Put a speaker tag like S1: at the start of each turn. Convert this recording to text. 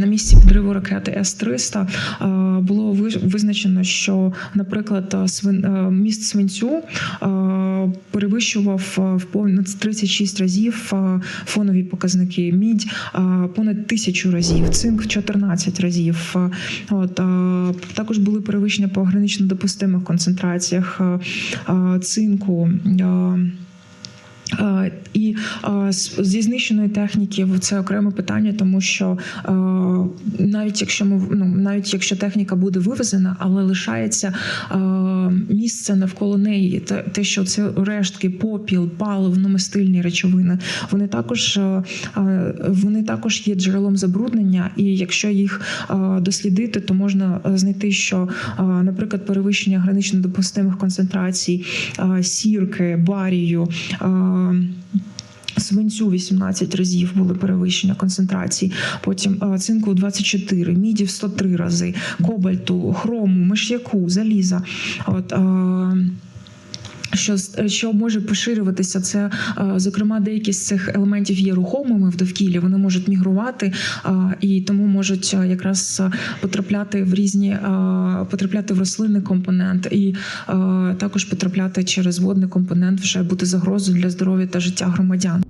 S1: на місці підриву ракети С-300 е, було визначено, що, наприклад, е, е, міст свинцю перевищував в понад 36 разів фонові показники. Мідь понад тисячу разів, цинк 14 разів. От також були перевищення по гранично допустимих концентраціях цинку. Е, І е, зі знищеної техніки це окреме питання, тому що е, навіть якщо ми ну навіть якщо техніка буде вивезена, але лишається місце навколо неї, те, що це рештки, попіл, паливно-мастильні речовини, вони також вони також є джерелом забруднення, і якщо їх дослідити, то можна знайти, що, наприклад, перевищення гранично допустимих концентрацій сірки, барію. Е, Свинцю 18 разів були перевищення концентрації. потім е, цинку 24, міді 103 рази, кобальту, хрому, миш'яку, заліза. От, е, що, що може поширюватися, це е, зокрема деякі з цих елементів є рухомими в довкіллі, вони можуть мігрувати е, і тому можуть е, якраз потрапляти в різні потрапляти в рослинний компонент і також потрапляти через водний компонент, вже бути загрозою для здоров'я та життя громадян.